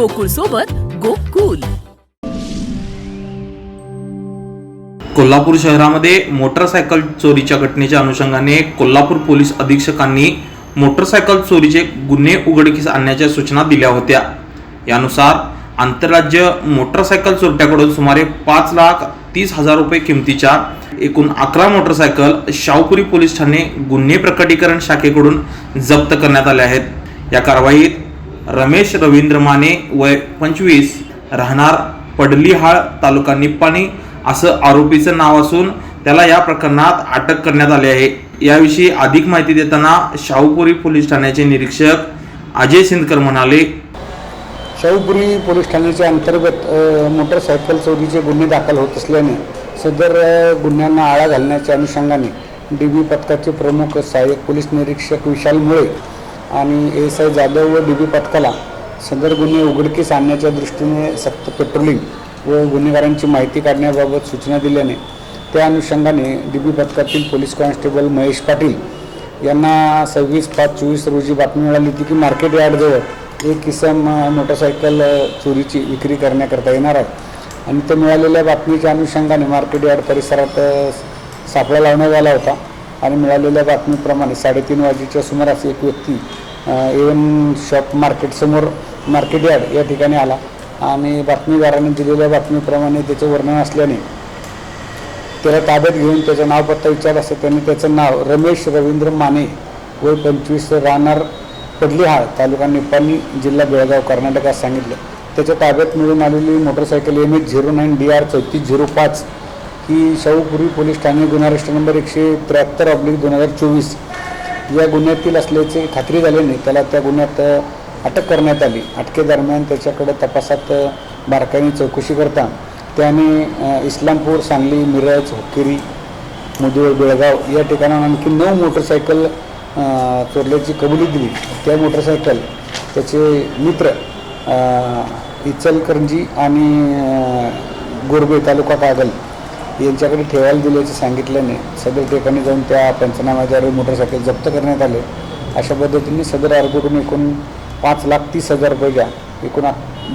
गोकुळ सोबत गोकुल. कोल्हापूर शहरामध्ये मोटरसायकल चोरीच्या घटनेच्या अनुषंगाने कोल्हापूर पोलीस अधीक्षकांनी मोटरसायकल चोरीचे गुन्हे उघडकीस आणण्याच्या सूचना दिल्या होत्या. यानुसार आंतरराज्य मोटरसायकल चोरट्याकडून सुमारे पाच लाख तीस हजार रुपये किमतीच्या एकूण अकरा मोटरसायकल शाहूपुरी पोलीस ठाणे गुन्हे प्रकटीकरण शाखेकडून जप्त करण्यात आले आहेत. या कारवाईत रमेश रवींद्र माने वय पंचवीस राहणार पडलीहाळ तालुका निप्पाणी असं आरोपीचं नाव असून त्याला या प्रकरणात अटक करण्यात आली आहे. याविषयी अधिक माहिती देताना शाहूपुरी पोलीस ठाण्याचे निरीक्षक अजय सिंदकर म्हणाले शाहूपुरी पोलीस ठाण्याच्या अंतर्गत मोटरसायकल चोरीचे गुन्हे दाखल होत असल्याने सदर गुन्ह्यांना आळा घालण्याच्या अनुषंगाने डी बी पथकाचे प्रमुख सहाय्यक पोलीस निरीक्षक विशाल मुळे आणि एस आय जाधव व डी बी पथकाला सदर गुन्हे उघडकीस आणण्याच्या दृष्टीने सक्त पेट्रोलिंग व गुन्हेगारांची माहिती काढण्याबाबत सूचना दिल्याने त्या अनुषंगाने डी बी पथकातील पोलीस कॉन्स्टेबल महेश पाटील यांना सव्वीस पाच चोवीस रोजी बातमी मिळाली होती की मार्केट यार्डजवळ एक किसम मोटरसायकल चोरीची विक्री करण्याकरता येणार आहे. आणि त्या मिळालेल्या बातमीच्या अनुषंगाने मार्केट यार्ड परिसरात सापळा लावण्यात आला होता. आणि मिळालेल्या बातमीप्रमाणे साडेतीन वाजेच्या सुमारास एक व्यक्ती इवन शॉप मार्केटसमोर मार्केट यार्ड या ठिकाणी आला. आणि बातमीदाराने दिलेल्या बातमीप्रमाणे त्याचं वर्णन असल्याने त्याला ताब्यात घेऊन त्याचं नाव पत्ता विचार असतं त्यांनी त्याचं नाव रमेश रवींद्र माने व पंचवीस राहणार पडलीहाळ तालुका निपाणी जिल्हा बेळगाव कर्नाटक असं सांगितलं. त्याच्या ताब्यात मिळून आलेली motorcycle M H zero nine D R चौतीस झिरो पाच ही शाहूपुरी पोलीस ठाणे गुन्हा रजिस्टर नंबर एकशे त्र्याहत्तर ऑब्लिक दोन हजार चोवीस या गुन्ह्यातील असल्याची खात्री झाल्याने त्याला त्या गुन्ह्यात अटक करण्यात आली. अटकेदरम्यान त्याच्याकडे तपासात बारकाईने चौकशी करता त्याने इस्लामपूर सांगली मिरज हुक्केरी मुदूळ बेळगाव या ठिकाणाहून आणखी नऊ मोटरसायकल चोरल्याची कबुली दिली. त्या मोटरसायकल त्याचे मित्र इचलकरंजी आणि गोरबे तालुका कागल यांच्याकडे ठेवायला दिल्याचे सांगितल्याने सदर ठिकाणी जाऊन त्या पंचनाम्याद्वारे मोटरसायकल जप्त करण्यात आले अशा पद्धतीने सदर आरोपीकडून एकूण पाच लाख तीस हजार रुपयाच्या एकूण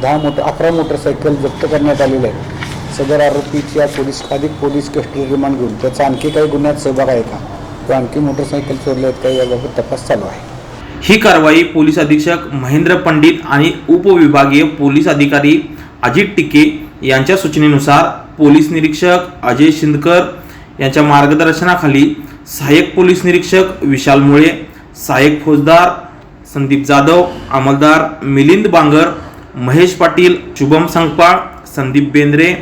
दहा मोटर अकरा मोटरसायकल जप्त करण्यात आलेले आहेत. सदर आरोपीच्या पोलीस अधिक पोलीस कस्टडी रिमांड घेऊन त्याचा आणखी काही गुन्ह्यात सहभाग आहे का? किंवा आणखी मोटरसायकल चोरले आहेत का याबाबत तपास चालू आहे. ही कारवाई पोलीस अधीक्षक महेंद्र पंडित आणि उपविभागीय पोलीस अधिकारी अजित टिके यांच्या सूचनेनुसार पोलीस निरीक्षक अजय शिंदकर यांच्या मार्गदर्शनाखाली सहाय्यक पोलीस निरीक्षक विशाल मुळे सहाय्यक फौजदार संदीप जाधव अंमलदार मिलिंद बांगर महेश पाटील शुभम संगपाळ संदीप बेंद्रे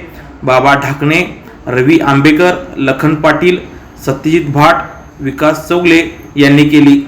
बाबा ढाकणे रवी आंबेकर लखन पाटील सत्यजित भाट विकास चौगले यांनी केली.